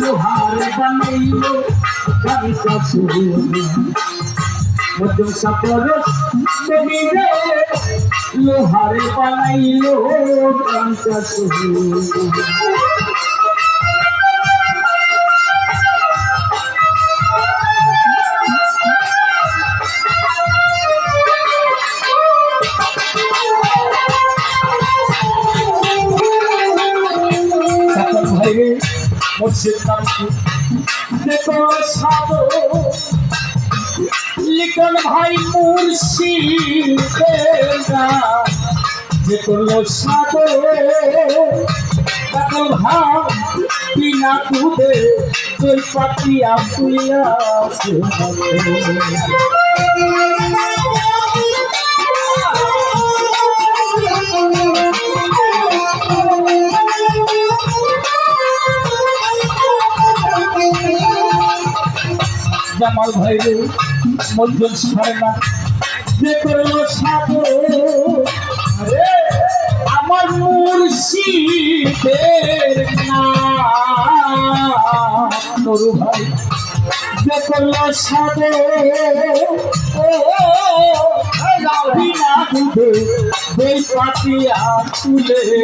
লোহার বানাইলো গাড়িটা শুরু বানাইলো গাড়িটা শুরু লিখন ভাই মুর্শিদ যে করল সাধো সকল ভাই বিনা দুধে তুই পাতিয়া পুইয়া জামাল ভাইরে মধ্যম সরনা যে করল সাধো আরে, আমার মুর্শিদের নরু ভাই, যে করল ও বিনা তুলে রে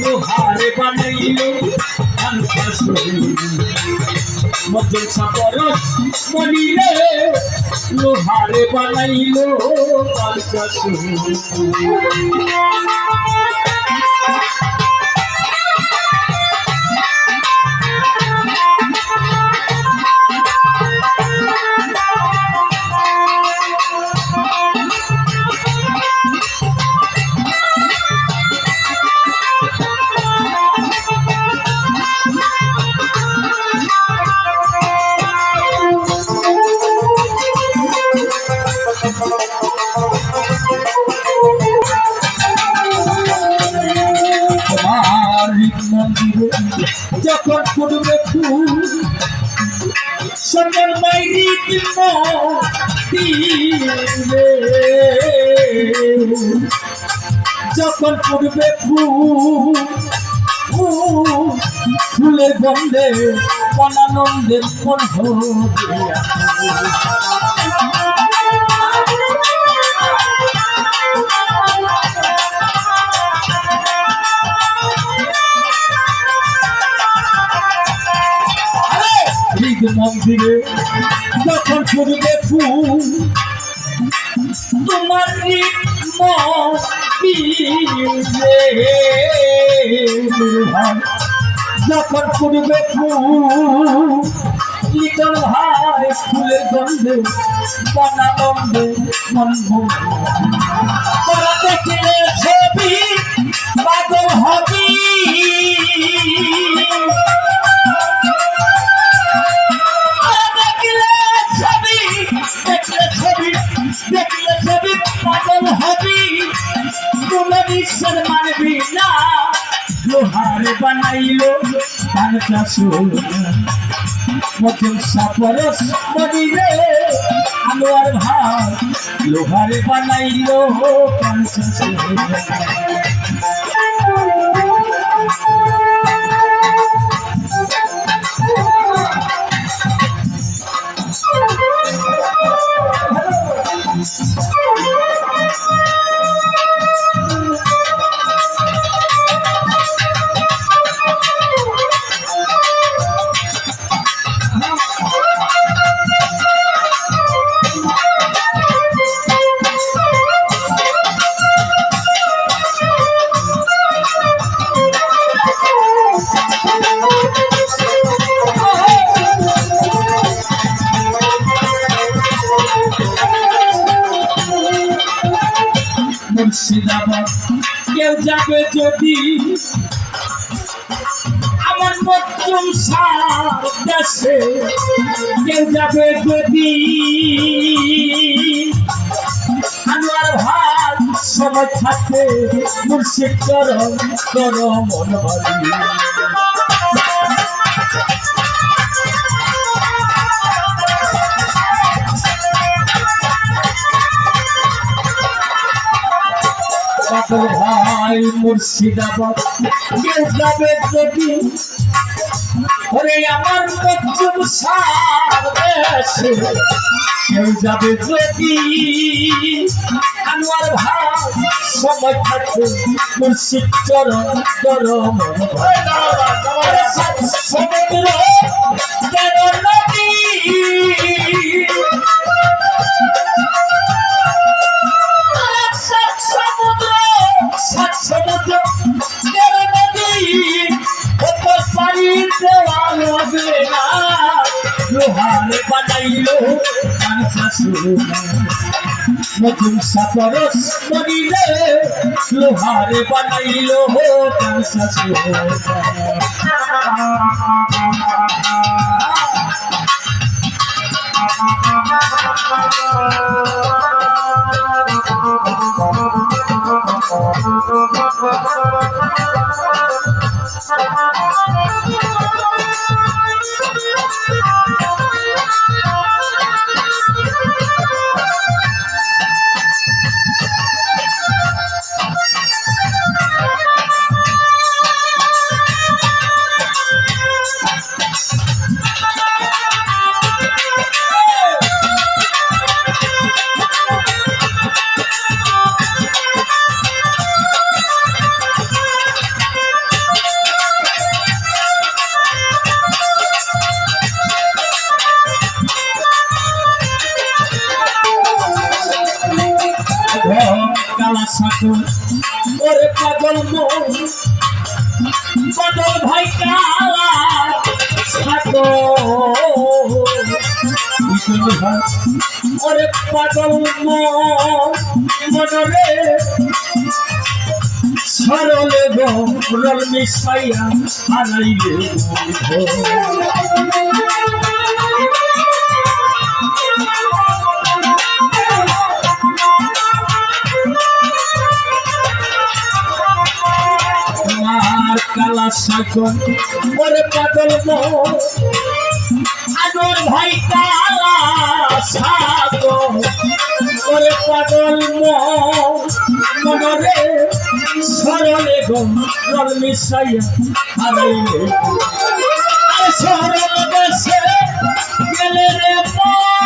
লোহারে বানাইলো মধ্যম সাপরস মনিরে লোহারে বানাইলো পঞ্চাশ মন্দিরে যখন ফুটবে ফুল মাইরি দিলে। যখন ফুটবে ফুল ফুল, গন্ধে মনানন্দের মন হবে। হৃদ মন্দিরে যখন ফুটবে ফুল তোমার যখন ফুল লিটন ভাই ফুলের গন্ধে বনানন্দে মন কোনো বিশ্বাস মানবি না লোহার বানাইলো পানটা মধ্যম সাপরস ভাত লোহার বানাইলো মুর্শিদাবাদ যাবে যদি আমার মধ্যম সার দেশে কেউ যাবে যদি? আনোয়ার ভাই সবাই থাকে মুর্শিদ চরম চরম মনোবাদী ভাই মুর্শিদাবাদ। ওরে আমার পশ্চিম সার কেউ যাবে যদি আনোয়ার ভাই, সময় মুর্শিদ চরণ চরণ। সমুদ্র নতুন সাপরস করিলে লোহারে বানাইল কাঁচা সোনা ওরে পাগল মন মনরে সরলে গরল মিশাইয়া হারাইলে কালা সাগর, ওরে পাগল মন আগর ভাই সরলে গরল মিশাইয়া হারাইলে আরে সরল দেশে গেলে রে মন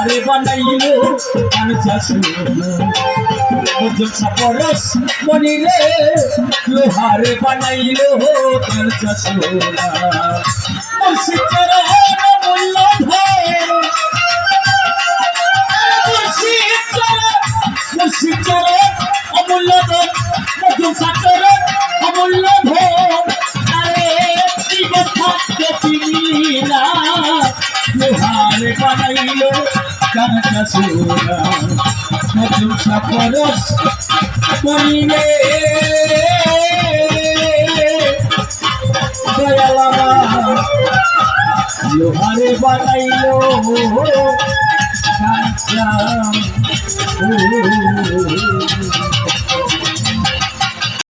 লোহারে বানাইলো সাপরস মনিলে লোহারে বানাইলো কাঞ্চা সোনা মুর্শিদ মূল্য ধর সাপরস করিলে লোহারে বানাইলো